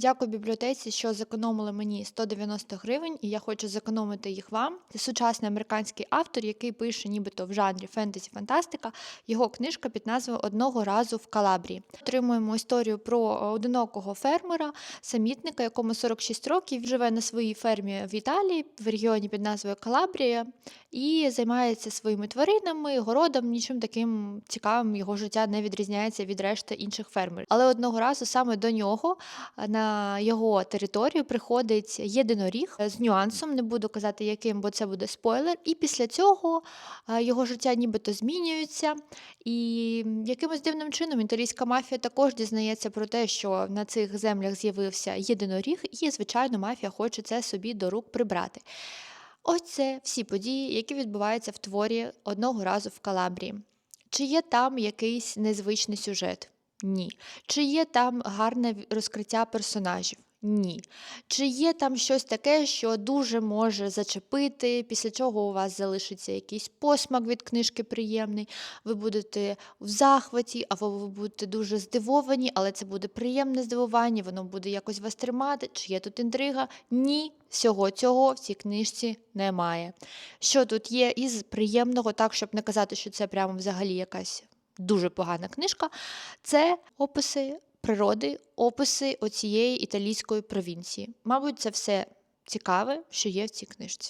Дякую бібліотеці, що зекономили мені 190 гривень, і я хочу зекономити їх вам. Це сучасний американський автор, який пише нібито в жанрі фентезі-фантастика. Його книжка під назвою Одного разу в Калабрії. Отримуємо історію про одинокого фермера, самітника, якому 46 років живе на своїй фермі в Італії, в регіоні під назвою Калабрія, і займається своїми тваринами, городом. Нічим таким цікавим його життя не відрізняється від решти інших фермерів. Але одного разу саме до нього а, його територію приходить єдиноріг е, з нюансом, не буду казати яким, бо це буде спойлер. І після цього його життя нібито змінюється. І якимось дивним чином італійська мафія також дізнається про те, що на цих землях з'явився єдиноріг, і, звичайно, мафія хоче це собі до рук прибрати. Ось це всі події, які відбуваються в творі одного разу в Калабрії. Чи є там якийсь незвичний сюжет? Ні. Чи є там гарне розкриття персонажів? Ні. Чи є там щось таке, що дуже може зачепити, після чого у вас залишиться якийсь посмак від книжки приємний, ви будете в захваті, або ви будете дуже здивовані, але це буде приємне здивування, воно буде якось вас тримати. Чи є тут інтрига? Ні, всього цього в цій книжці немає. Що тут є із приємного, так, щоб не казати, що це прямо взагалі якась дуже погана книжка, це описи природи, описи оцієї італійської провінції. Мабуть, це все цікаве, що є в цій книжці.